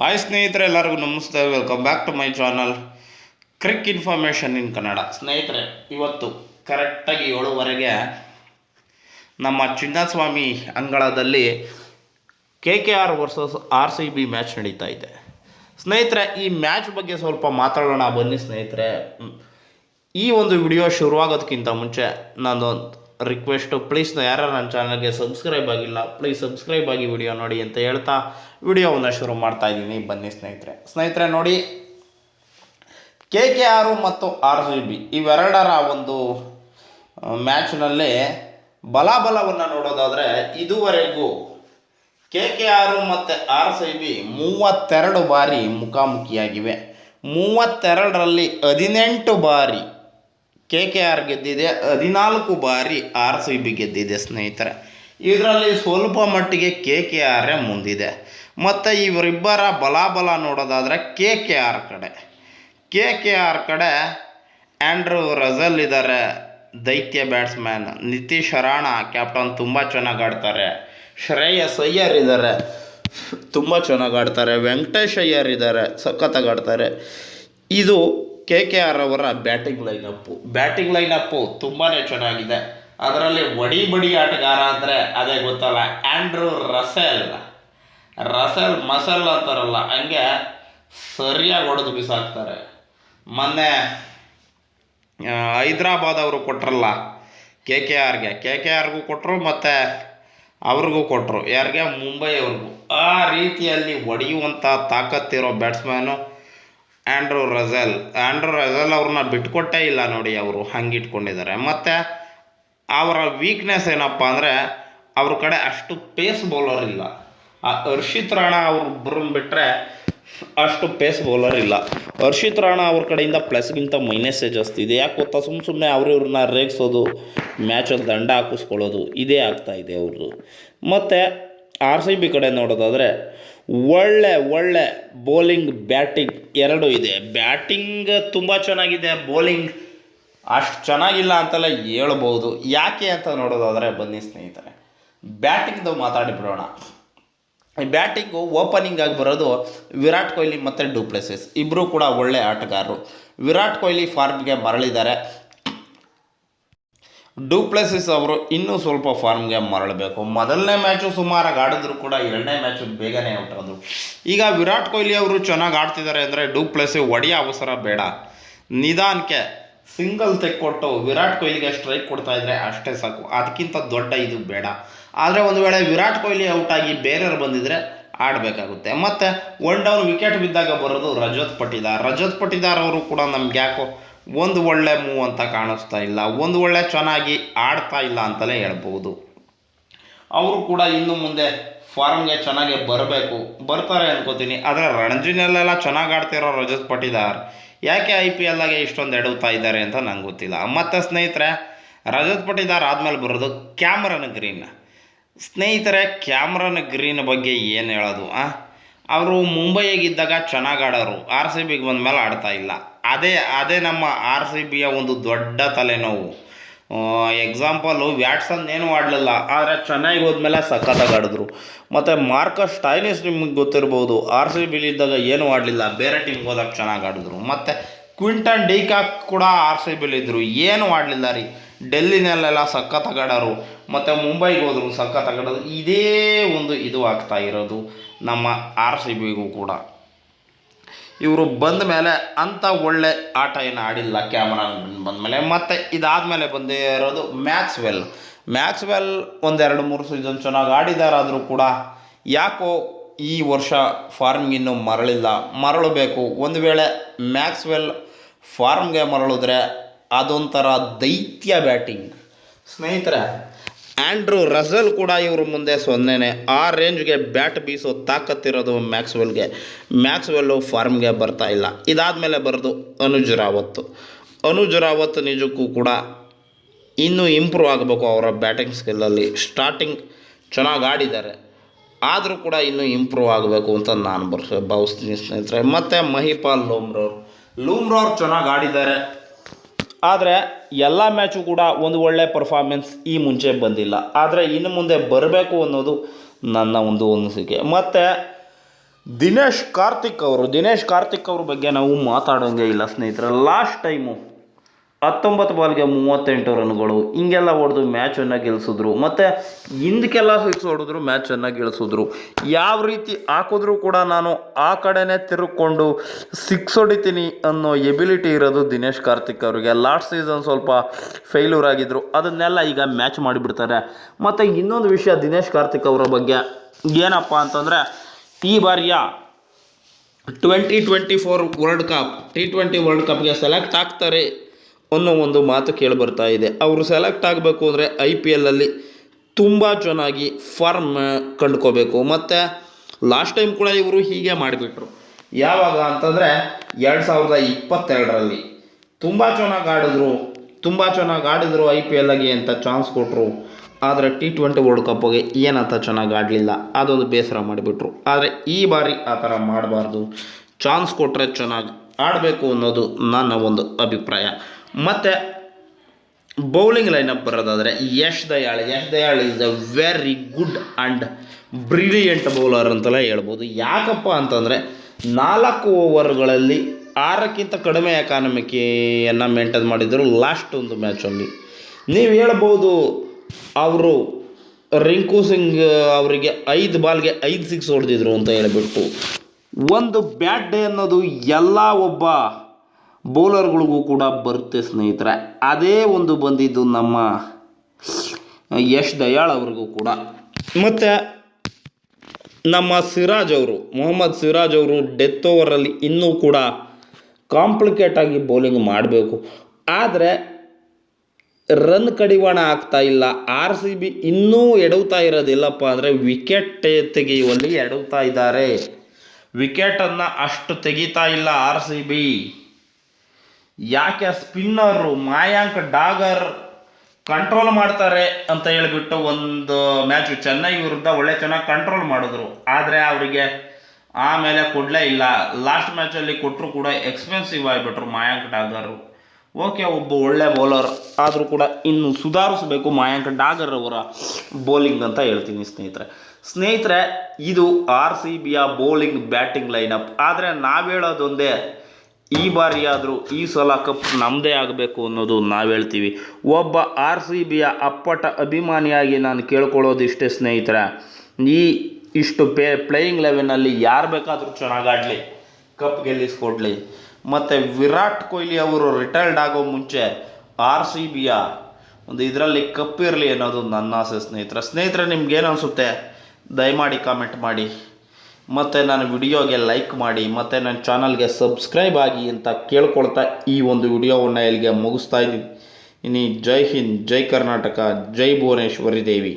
Hi ಸ್ನೇಹಿತರೆ, ಎಲ್ಲರಿಗೂ ನಮಸ್ತೆ. Welcome back to my channel cric information in Kannada ಸ್ನೇಹಿತರೆ, ಇವತ್ತು ಕರೆಕ್ಟಾಗಿ ಏಳುವರೆಗೆ ನಮ್ಮ ಚಿನ್ನಸ್ವಾಮಿ ಅಂಗಳದಲ್ಲಿ K K R versus R C B match ನಡೀತಾ ಇದೆ. ಸ್ನೇಹಿತರೆ, ಈ ಮ್ಯಾಚ್ ಬಗ್ಗೆ ಸ್ವಲ್ಪ ಮಾತಾಡೋಣ ಬನ್ನಿ ಸ್ನೇಹಿತರೆ. ಈ ಒಂದು ವಿಡಿಯೋ ಶುರುವಾಗೋದಕ್ಕಿಂತ ಮುಂಚೆ ನಾನೊಂದು ರಿಕ್ವೆಸ್ಟು ಪ್ಲೀಸ್ ಯಾರು ನನ್ನ ಚಾನಲ್ಗೆ ಸಬ್ಸ್ಕ್ರೈಬ್ ಆಗಿಲ್ಲ ಪ್ಲೀಸ್ ಸಬ್ಸ್ಕ್ರೈಬ್ ಆಗಿ ವಿಡಿಯೋ ನೋಡಿ ಅಂತ ಹೇಳ್ತಾ ವಿಡಿಯೋವನ್ನು ಶುರು ಮಾಡ್ತಾ ಇದ್ದೀನಿ. ಬನ್ನಿ ಸ್ನೇಹಿತರೆ. ಸ್ನೇಹಿತರೆ ನೋಡಿ ಕೆ ಕೆ ಆರು ಮತ್ತು ಆರ್ ಸಿ ಬಿ ಇವೆರಡರ ಒಂದು ಮ್ಯಾಚ್ನಲ್ಲಿ ಬಲಾಬಲವನ್ನು ನೋಡೋದಾದರೆ ಇದುವರೆಗೂ ಕೆ ಕೆ ಆರು ಮತ್ತು ಆರ್ ಸಿ ಬಿ ಮೂವತ್ತೆರಡು ಬಾರಿ ಮುಖಾಮುಖಿಯಾಗಿವೆ. ಮೂವತ್ತೆರಡರಲ್ಲಿ ಹದಿನೆಂಟು ಬಾರಿ ಕೆ ಕೆ ಆರ್ ಗೆದ್ದಿದೆ, ಹದಿನಾಲ್ಕು ಬಾರಿ ಆರ್ ಸಿ ಬಿ ಗೆದ್ದಿದೆ ಸ್ನೇಹಿತರೆ. ಇದರಲ್ಲಿ ಸ್ವಲ್ಪ ಮಟ್ಟಿಗೆ ಕೆ ಕೆ ಆರೇ ಮುಂದಿದೆ. ಮತ್ತು ಇವರಿಬ್ಬರ ಬಲಾಬಲ ನೋಡೋದಾದರೆ ಕೆ ಕೆ ಆರ್ ಕಡೆ. ಕೆ ಕೆ ಆರ್ ಕಡೆ ಆ್ಯಂಡ್ರೂ ರಜಲ್ ಇದ್ದಾರೆ, ದೈತ್ಯ ಬ್ಯಾಟ್ಸ್ಮ್ಯಾನ್. ನಿತೀಶ್ ರಾಣ ಕ್ಯಾಪ್ಟನ್, ತುಂಬ ಚೆನ್ನಾಗಿ ಆಡ್ತಾರೆ. ಶ್ರೇಯಸ್ ಅಯ್ಯರ್ ಇದ್ದಾರೆ, ತುಂಬ ಚೆನ್ನಾಗಿ ಆಡ್ತಾರೆ. ವೆಂಕಟೇಶ್ ಅಯ್ಯರ್ ಇದ್ದಾರೆ, ಸಖತ್ತಾಗಿ ಆಡ್ತಾರೆ. ಇದು ಕೆ ಕೆ ಆರ್ ಅವರ ಬ್ಯಾಟಿಂಗ್ ಲೈನಪ್ಪು. ಬ್ಯಾಟಿಂಗ್ ಲೈನಪ್ಪು ತುಂಬಾ ಚೆನ್ನಾಗಿದೆ. ಅದರಲ್ಲಿ ಒಡಿ ಬಡಿ ಆಟಗಾರ ಅಂದರೆ ಅದೇ ಗೊತ್ತಲ್ಲ ಆ್ಯಂಡ್ರೂ ರಸೆಲ್ ರಸೆಲ್ ಮಸಲ್ ಅಂತಾರಲ್ಲ, ಹಂಗೆ ಸರಿಯಾಗಿ ಹೊಡೆದು ಬಿಸಾಕ್ತಾರೆ. ಮೊನ್ನೆ ಹೈದ್ರಾಬಾದ್ ಅವರು ಕೊಟ್ರಲ್ಲ, ಕೆ ಕೆ ಆರ್ಗೆ. ಕೆ ಕೆ ಆರ್ಗೂ ಕೊಟ್ಟರು ಮತ್ತು ಅವ್ರಿಗೂ ಕೊಟ್ಟರು ಯಾರಿಗೆ? ಮುಂಬೈ ಅವ್ರಿಗೂ ಆ ರೀತಿಯಲ್ಲಿ ಹೊಡೆಯುವಂಥ ತಾಕತ್ತಿರೋ batsman Andre Russell. Andre Russell ಅವ್ರನ್ನ ಬಿಟ್ಕೊಟ್ಟೇ ಇಲ್ಲ ನೋಡಿ ಅವರು ಹಂಗೆ ಇಟ್ಕೊಂಡಿದ್ದಾರೆ. ಮತ್ತು ಅವರ ವೀಕ್ನೆಸ್ ಏನಪ್ಪ ಅಂದರೆ ಅವ್ರ ಕಡೆ ಅಷ್ಟು ಪೇಸ್ ಬೌಲರ್ ಇಲ್ಲ. ಆ ಹರ್ಷಿತ್ ರಾಣಾ ಇಬ್ಬರು ಬಿಟ್ಟರೆ ಅಷ್ಟು ಪೇಸ್ ಬೌಲರ್ ಇಲ್ಲ. ಹರ್ಷಿತ್ ರಾಣಾ ಅವ್ರ ಕಡೆಯಿಂದ ಪ್ಲಸ್ಗಿಂತ ಮೈನಸ್ಸೇ ಜಾಸ್ತಿ ಇದೆ. ಯಾಕೆ ಗೊತ್ತಾ? ಸುಮ್ಮ ಸುಮ್ಮನೆ ಅವರು ಇವ್ರನ್ನ ರೇಗಿಸೋದು ಮ್ಯಾಚಲ್ಲಿ ದಂಡ ಹಾಕಿಸ್ಕೊಳ್ಳೋದು, ಇದೇ ಇದೆ ಅವ್ರದ್ದು ಮತ್ತು ಆರ್ ಸಿ ಬಿ ಕಡೆ ನೋಡೋದಾದರೆ ಒಳ್ಳೆ ಒಳ್ಳೆ ಬೌಲಿಂಗ್ ಬ್ಯಾಟಿಂಗ್ ಎರಡೂ ಇದೆ. ಬ್ಯಾಟಿಂಗ್ ತುಂಬ ಚೆನ್ನಾಗಿದೆ ಬೌಲಿಂಗ್ ಅಷ್ಟು ಚೆನ್ನಾಗಿಲ್ಲ ಅಂತೆಲ್ಲ ಹೇಳ್ಬೋದು. ಯಾಕೆ ಅಂತ ನೋಡೋದಾದರೆ ಬನ್ನಿ ಸ್ನೇಹಿತರೆ. ಬ್ಯಾಟಿಂಗ್ದು ಮಾತಾಡಿಬಿಡೋಣ. ಬ್ಯಾಟಿಂಗು ಓಪನಿಂಗ್ ಆಗಿ ಬರೋದು ವಿರಾಟ್ ಕೊಹ್ಲಿ ಮತ್ತು ಡುಪ್ಲೆಸಿಸ್ ಇಬ್ಬರೂ ಕೂಡ ಒಳ್ಳೆ ಆಟಗಾರರು. ವಿರಾಟ್ ಕೊಹ್ಲಿ ಫಾರ್ಮ್ಗೆ ಮರಳಿದ್ದಾರೆ. ಡೂಪ್ಲೆಸಿಸ್ ಅವರು ಇನ್ನೂ ಸ್ವಲ್ಪ ಫಾರ್ಮ್ಗೆ ಮರಳಬೇಕು. ಮೊದಲನೇ ಮ್ಯಾಚು ಸುಮಾರಾಗಿ ಆಡಿದ್ರು ಕೂಡ, ಎರಡನೇ ಮ್ಯಾಚು ಬೇಗನೆ ಹೊಟ್ಟೋದು ಈಗ ವಿರಾಟ್ ಕೊಹ್ಲಿ ಅವರು ಚೆನ್ನಾಗಿ ಆಡ್ತಿದ್ದಾರೆ ಅಂದರೆ ಡೂಪ್ಲೆಸಿ ಒಡೆಯೋ ಅವಸರ ಬೇಡ. ನಿಧಾನಕ್ಕೆ ಸಿಂಗಲ್ ತೆಕ್ಕೊಟ್ಟು ವಿರಾಟ್ ಕೊಹ್ಲಿಗೆ ಸ್ಟ್ರೈಕ್ ಕೊಡ್ತಾ ಇದ್ರೆ ಅಷ್ಟೇ ಸಾಕು. ಅದಕ್ಕಿಂತ ದೊಡ್ಡ ಇದು ಬೇಡ. ಆದರೆ ಒಂದು ವೇಳೆ ವಿರಾಟ್ ಕೊಹ್ಲಿ ಔಟ್ ಆಗಿ ಬೇರೆಯವ್ರು ಬಂದಿದ್ರೆ ಆಡಬೇಕಾಗುತ್ತೆ. ಮತ್ತು ಒನ್ ಡೌನ್ ವಿಕೆಟ್ ಬಿದ್ದಾಗ ಬರೋದು ರಜತ್ ಪಟಿದಾರ್ ರಜತ್ ಪಟಿದಾರ್ ಅವರು ಕೂಡ ನಮ್ಗೆ ಯಾಕೋ ಒಂದು ಒಳ್ಳೆ ಮೂವ್ ಅಂತ ಕಾಣಿಸ್ತಾ ಇಲ್ಲ, ಒಂದು ಒಳ್ಳೆ ಚೆನ್ನಾಗಿ ಆಡ್ತಾ ಇಲ್ಲ ಅಂತಲೇ ಹೇಳ್ಬೋದು. ಅವರು ಕೂಡ ಇನ್ನು ಮುಂದೆ ಫಾರ್ಮ್ಗೆ ಚೆನ್ನಾಗಿ ಬರಬೇಕು. ಬರ್ತಾರೆ ಅನ್ಕೋತೀನಿ. ಆದರೆ ರಣಜಿನಲ್ಲೆಲ್ಲ ಚೆನ್ನಾಗಿ ಆಡ್ತಿರೋ ರಜತ್ ಪಟಿದಾರ್ ಯಾಕೆ ಐ ಪಿ ಎಲ್ಲಾಗೆ ಇಷ್ಟೊಂದು ಎಡುತ್ತಾ ಇದ್ದಾರೆ ಅಂತ ನಂಗೆ ಗೊತ್ತಿಲ್ಲ. ಮತ್ತು ಸ್ನೇಹಿತರೆ, ರಜತ್ ಪಟಿದಾರ್ ಆದಮೇಲೆ ಬರೋದು ಕ್ಯಾಮ್ರನ್ ಗ್ರೀನ್. ಸ್ನೇಹಿತರೆ, ಕ್ಯಾಮ್ರನ್ ಗ್ರೀನ್ ಬಗ್ಗೆ ಏನು ಹೇಳೋದು ಅವರು ಮುಂಬೈಗಿದ್ದಾಗ ಚೆನ್ನಾಗಿ ಆಡೋರು, ಆರ್ ಸಿ ಬಿಗೆ ಬಂದಮೇಲೆ ಆಡ್ತಾ ಇಲ್ಲ. ಅದೇ ಅದೇ ನಮ್ಮ ಆರ್ ಸಿ ಬಿಯ ಒಂದು ದೊಡ್ಡ ತಲೆನೋವು. ಎಕ್ಸಾಂಪಲು ವ್ಯಾಟ್ಸನ್ ಏನು ಆಡಲಿಲ್ಲ, ಆದರೆ ಚೆನ್ನಾಗಿ ಹೋದ್ಮೇಲೆ ಸಖತ್ತಾಗಿ ಆಡಿದ್ರು. ಮತ್ತು ಮಾರ್ಕಸ್ ಸ್ಟೈನಿಸ್ ನಿಮಗೆ ಗೊತ್ತಿರ್ಬೋದು ಆರ್ ಸಿ ಬಿಲಿದ್ದಾಗ ಏನೂ ಆಡಲಿಲ್ಲ, ಬೇರೆ ಟೀಮ್ಗೆ ಹೋದಾಗ ಚೆನ್ನಾಗಿ ಆಡಿದ್ರು. ಮತ್ತು ಕ್ವಿಂಟನ್ ಡಿಕಾಕ್ ಕೂಡ ಆರ್ ಸಿ ಬಿಲಿದ್ರು ಏನೂ ಆಡಲಿಲ್ಲ ರೀ. ಡೆಲ್ಲಿನಲ್ಲೆಲ್ಲ ಸಖತ್ತಾಗಿ ಆಡೋರು, ಮತ್ತು ಮುಂಬೈಗೆ ಹೋದರು ಸಖತ್ತಾಗಿ ಆಡೋದು ಇದೇ ಒಂದು ಇದು ಆಗ್ತಾ ಇರೋದು ನಮ್ಮ ಆರ್ ಸಿ ಬಿಗೂ ಕೂಡ. ಇವರು ಬಂದ ಮೇಲೆ ಅಂಥ ಒಳ್ಳೆ ಆಟ ಏನು ಆಡಿಲ್ಲ ಕ್ಯಾಮ್ರಾ ಬಂದಮೇಲೆ ಮತ್ತು ಇದಾದಮೇಲೆ ಬಂದೇ ಇರೋದು ಮ್ಯಾಕ್ಸ್ವೆಲ್. ಮ್ಯಾಕ್ಸ್ವೆಲ್ ಒಂದೆರಡು ಮೂರು ಸೀಸನ್ ಚೆನ್ನಾಗಿ ಆಡಿದಾರಾದರೂ ಕೂಡ ಯಾಕೋ ಈ ವರ್ಷ ಫಾರ್ಮ್ಗೆ ಇನ್ನೂ ಮರಳಿಲ್ಲ. ಮರಳಬೇಕು ಒಂದು ವೇಳೆ ಮ್ಯಾಕ್ಸ್ವೆಲ್ ಫಾರ್ಮ್ಗೆ ಮರಳಿದ್ರೆ ಅದೊಂಥರ ದೈತ್ಯ ಬ್ಯಾಟಿಂಗ್. ಸ್ನೇಹಿತರೆ ಆ್ಯಂಡ್ರೂ ರಸಲ್ ಕೂಡ ಇವ್ರ ಮುಂದೆ ಸೊನ್ನೆನೆ. ಆ ರೇಂಜ್ಗೆ ಬ್ಯಾಟ್ ಬೀಸೋ ತಾಕತ್ತಿರೋದು ಮ್ಯಾಕ್ಸ್ವೆಲ್ಗೆ. ಮ್ಯಾಕ್ಸ್ವೆಲ್ಲು ಫಾರ್ಮ್ಗೆ ಬರ್ತಾ ಇಲ್ಲ. ಇದಾದಮೇಲೆ ಬರೋದು ಅನುಜ್ ರಾವತ್. ಅನುಜ್ ರಾವತ್ ನಿಜಕ್ಕೂ ಕೂಡ ಇನ್ನೂ ಇಂಪ್ರೂವ್ ಆಗಬೇಕು ಅವರ ಬ್ಯಾಟಿಂಗ್ ಸ್ಕಿಲ್ಲಲ್ಲಿ. ಸ್ಟಾರ್ಟಿಂಗ್ ಚೆನ್ನಾಗಿ ಆಡಿದ್ದಾರೆ. ಆದರೂ ಕೂಡ ಇನ್ನೂ ಇಂಪ್ರೂವ್ ಆಗಬೇಕು ಅಂತ ನಾನು ಬರ್ಸ ಭಾವಿಸ್ತೀನಿ ಸ್ನೇಹಿತರೆ. ಮತ್ತು ಮಹಿಪಾಲ್ ಲೂಮ್ರೋರ್. ಲೂಮ್ರೋರ್ ಚೆನ್ನಾಗಿ ಆಡಿದ್ದಾರೆ. ಆದರೆ ಎಲ್ಲ ಮ್ಯಾಚು ಕೂಡ ಒಂದು ಒಳ್ಳೆ ಪರ್ಫಾರ್ಮೆನ್ಸ್ ಈ ಮುಂಚೆ ಬಂದಿಲ್ಲ. ಆದರೆ ಇನ್ನು ಮುಂದೆ ಬರಬೇಕು ಅನ್ನೋದು ನನ್ನ ಒಂದು ಅನಿಸಿಕೆ. ಮತ್ತು ದಿನೇಶ್ ಕಾರ್ತಿಕ್ ಅವರು, ದಿನೇಶ್ ಕಾರ್ತಿಕ್ ಅವ್ರ ಬಗ್ಗೆ ನಾವು ಮಾತಾಡೋಂಗೆ ಇಲ್ಲ ಸ್ನೇಹಿತರೆ. ಲಾಸ್ಟ್ ಟೈಮು ಹತ್ತೊಂಬತ್ತು ಬಾಲ್ಗೆ ಮೂವತ್ತೆಂಟು ರನ್ಗಳು, ಹಿಂಗೆಲ್ಲ ಹೊಡೆದು ಮ್ಯಾಚನ್ನು ಗೆಲ್ಲಿಸಿದ್ರು ಮತ್ತು ಹಿಂದಕ್ಕೆಲ್ಲ ಸಿಕ್ಸ್ ಹೊಡೆದ್ರು ಮ್ಯಾಚನ್ನು ಗೆಲ್ಲಿಸಿದ್ರು ಯಾವ ರೀತಿ ಹಾಕಿದ್ರೂ ಕೂಡ ನಾನು ಆ ಕಡೆನೇ ತಿರುಕೊಂಡು ಸಿಕ್ಸ್ ಹೊಡಿತೀನಿ ಅನ್ನೋ ಎಬಿಲಿಟಿ ಇರೋದು ದಿನೇಶ್ ಕಾರ್ತಿಕ್ ಅವರಿಗೆ. ಲಾಸ್ಟ್ ಸೀಸನ್ ಸ್ವಲ್ಪ ಫೇಲ್ಯೂರ್ ಆಗಿದ್ರು. ಅದನ್ನೆಲ್ಲ ಈಗ ಮ್ಯಾಚ್ ಮಾಡಿಬಿಡ್ತಾರೆ. ಮತ್ತು ಇನ್ನೊಂದು ವಿಷಯ ದಿನೇಶ್ ಕಾರ್ತಿಕ್ ಅವರ ಬಗ್ಗೆ. ಏನಪ್ಪ ಅಂತಂದರೆ, ಈ ಬಾರಿಯ twenty twenty four world cup T twenty world ಕಪ್ಗೆ select ಆಗ್ತಾರೆ ಅನ್ನೋ ಒಂದು ಮಾತು ಕೇಳಿ ಬರ್ತಾ ಇದೆ. ಅವರು ಸೆಲೆಕ್ಟ್ ಆಗಬೇಕು ಅಂದರೆ ಐ ಪಿ ಎಲ್ಲಲ್ಲಿ ತುಂಬ ಚೆನ್ನಾಗಿ ಫಾರ್ಮ್ ಕಂಡ್ಕೋಬೇಕು. ಮತ್ತು ಲಾಸ್ಟ್ ಟೈಮ್ ಕೂಡ ಇವರು ಹೀಗೆ ಮಾಡಿಬಿಟ್ರು. ಯಾವಾಗ ಅಂತಂದರೆ ಎರಡು ಸಾವಿರದ ಇಪ್ಪತ್ತೆರಡರಲ್ಲಿ. ತುಂಬ ಚೆನ್ನಾಗಿ ಆಡಿದ್ರು, ತುಂಬ ಚೆನ್ನಾಗಿ ಆಡಿದ್ರು ಐ ಪಿ ಎಲ್ಲಗೆ ಅಂತ ಚಾನ್ಸ್ ಕೊಟ್ಟರು ಆದರೆ ಟಿ ಟ್ವೆಂಟಿ ವರ್ಲ್ಡ್ ಕಪ್ಗೆ ಏನಂತ ಚೆನ್ನಾಗಿ ಆಡಲಿಲ್ಲ. ಅದೊಂದು ಬೇಸರ ಮಾಡಿಬಿಟ್ರು. ಆದರೆ ಈ ಬಾರಿ ಆ ಥರ ಮಾಡಬಾರ್ದು. ಚಾನ್ಸ್ ಕೊಟ್ಟರೆ ಚೆನ್ನಾಗಿ ಆಡಬೇಕು ಅನ್ನೋದು ನನ್ನ ಒಂದು ಅಭಿಪ್ರಾಯ. ಮತ್ತು ಬೌಲಿಂಗ್ ಲೈನಪ್ ಬರೋದಾದರೆ Yash Dayal Yash Dayal is a very good and brilliant bowler ಅಂತಲೇ ಹೇಳ್ಬೋದು. ಯಾಕಪ್ಪ ಅಂತಂದರೆ ನಾಲ್ಕು ಓವರ್ಗಳಲ್ಲಿ ಆರಕ್ಕಿಂತ ಕಡಿಮೆ ಎಕಾನಮಿಕಿಯನ್ನು ಮೇಂಟೈನ್ ಮಾಡಿದರು ಲಾಸ್ಟ್ ಒಂದು ಮ್ಯಾಚಲ್ಲಿ ನೀವು ಹೇಳ್ಬೋದು ಅವರು ರಿಂಕು ಸಿಂಗ್ ಅವರಿಗೆ ಐದು ಬಾಲ್ಗೆ ಐದು ಸಿಕ್ಸ್ ಹೊಡೆದಿದ್ರು ಅಂತ ಹೇಳಿಬಿಟ್ಟು. ಒಂದು ಬ್ಯಾಟ್ ಡೇ ಅನ್ನೋದು ಎಲ್ಲ ಒಬ್ಬ ಬೌಲರ್ಗಳಿಗೂ ಕೂಡ ಬರುತ್ತೆ ಸ್ನೇಹಿತರೆ. ಅದೇ ಒಂದು ಬಂದಿದ್ದು ನಮ್ಮ ಯಶ್ ದಯಾಳ್ ಅವ್ರಿಗೂ ಕೂಡ. ಮತ್ತು ನಮ್ಮ ಸಿರಾಜ್ ಅವರು, ಮೊಹಮ್ಮದ್ ಸಿರಾಜ್ ಅವರು ಡೆತ್ ಓವರಲ್ಲಿ ಇನ್ನೂ ಕೂಡ ಕಾಂಪ್ಲಿಕೇಟ್ ಆಗಿ ಬೌಲಿಂಗ್ ಮಾಡಬೇಕು. ಆದರೆ ರನ್ ಕಡಿವಾಣ ಆಗ್ತಾ ಇಲ್ಲ. ಆರ್ ಸಿ ಬಿ ಇನ್ನೂ ಎಡವ್ತಾ ಇರೋದಿಲ್ಲಪ್ಪ ಅಂದರೆ ವಿಕೆಟ್ ತೆಗೆಯುವಲ್ಲಿ ಎಡವ್ತಾ ಇದ್ದಾರೆ. ವಿಕೆಟನ್ನು ಅಷ್ಟು ತೆಗಿತಾ ಇಲ್ಲ ಆರ್ ಸಿ ಬಿ. ಯಾಕೆ ಸ್ಪಿನ್ನರು ಮಾಯಾಂಕ್ ಡಾಗರ್ ಕಂಟ್ರೋಲ್ ಮಾಡ್ತಾರೆ ಅಂತ ಹೇಳಿಬಿಟ್ಟು ಒಂದು ಮ್ಯಾಚ್ ಚೆನ್ನೈ ವಿರುದ್ಧ ಒಳ್ಳೆ ಚೆನ್ನಾಗಿ ಕಂಟ್ರೋಲ್ ಮಾಡಿದ್ರು. ಆದರೆ ಅವರಿಗೆ ಆಮೇಲೆ ಕೊಡಲೇ ಇಲ್ಲ. ಲಾಸ್ಟ್ ಮ್ಯಾಚಲ್ಲಿ ಕೊಟ್ಟರು ಕೂಡ ಎಕ್ಸ್ಪೆನ್ಸಿವ್ ಆಗಿಬಿಟ್ರು ಮಾಯಾಂಕ್ ಡಾಗರು. ಓಕೆ, ಒಬ್ಬ ಒಳ್ಳೆ ಬೌಲರ್ ಆದರೂ ಕೂಡ ಇನ್ನು ಸುಧಾರಿಸಬೇಕು ಮಯಾಂಕ್ ಡಾಗರ್ ಅವರ ಬೌಲಿಂಗ್ ಅಂತ ಹೇಳ್ತೀನಿ ಸ್ನೇಹಿತರೆ. ಸ್ನೇಹಿತರೆ, ಇದು ಆರ್ ಸಿ ಬಿಯ ಬೌಲಿಂಗ್ ಬ್ಯಾಟಿಂಗ್ ಲೈನಪ್ ಆದರೆ ನಾವು ಹೇಳೋದೊಂದೇ, ಈ ಬಾರಿಯಾದರೂ ಈ ಸಲ ಕಪ್ ನಮ್ಮದೇ ಆಗಬೇಕು ಅನ್ನೋದು ನಾವು ಹೇಳ್ತೀವಿ. ಒಬ್ಬ ಆರ್ ಸಿ ಬಿಯ ಅಪ್ಪಟ ಅಭಿಮಾನಿಯಾಗಿ ನಾನು ಕೇಳ್ಕೊಳ್ಳೋದಿಷ್ಟೇ ಸ್ನೇಹಿತರೆ. ಈ ಇಷ್ಟು ಪೇ ಪ್ಲೇಯಿಂಗ್ ಲೆವೆನಲ್ಲಿ ಯಾರು ಬೇಕಾದರೂ ಚೆನ್ನಾಗಾಡಲಿ ಕಪ್ ಗೆಲ್ಲಿಸ್ಕೊಡ್ಲಿ. ಮತ್ತು ವಿರಾಟ್ ಕೊಹ್ಲಿ ಅವರು ರಿಟೈರ್ಡ್ ಆಗೋ ಮುಂಚೆ ಆರ್ ಸಿ ಬಿಯ ಒಂದು ಇದರಲ್ಲಿ ಕಪ್ ಇರಲಿ ಅನ್ನೋದು ನನ್ನ ಆಸೆ ಸ್ನೇಹಿತರೆ. ಸ್ನೇಹಿತರೆ, ನಿಮ್ಗೇನು ಅನಿಸುತ್ತೆ? ದಯಮಾಡಿ ಕಾಮೆಂಟ್ ಮಾಡಿ. ಮತ್ತು ನಾನು ವಿಡಿಯೋಗೆ ಲೈಕ್ ಮಾಡಿ. ಮತ್ತು ನನ್ನ ಚಾನಲ್ಗೆ ಸಬ್ಸ್ಕ್ರೈಬ್ ಆಗಿ ಅಂತ ಕೇಳ್ಕೊಳ್ತಾ ಈ ಒಂದು ವಿಡಿಯೋವನ್ನು ಇಲ್ಲಿಗೆ ಮುಗಿಸ್ತಾ ಇದ್ದೀನಿ. ಇನ್ನು ಜೈ ಹಿಂದ್, ಜೈ ಕರ್ನಾಟಕ, ಜೈ ಭುವನೇಶ್ವರಿ ದೇವಿ.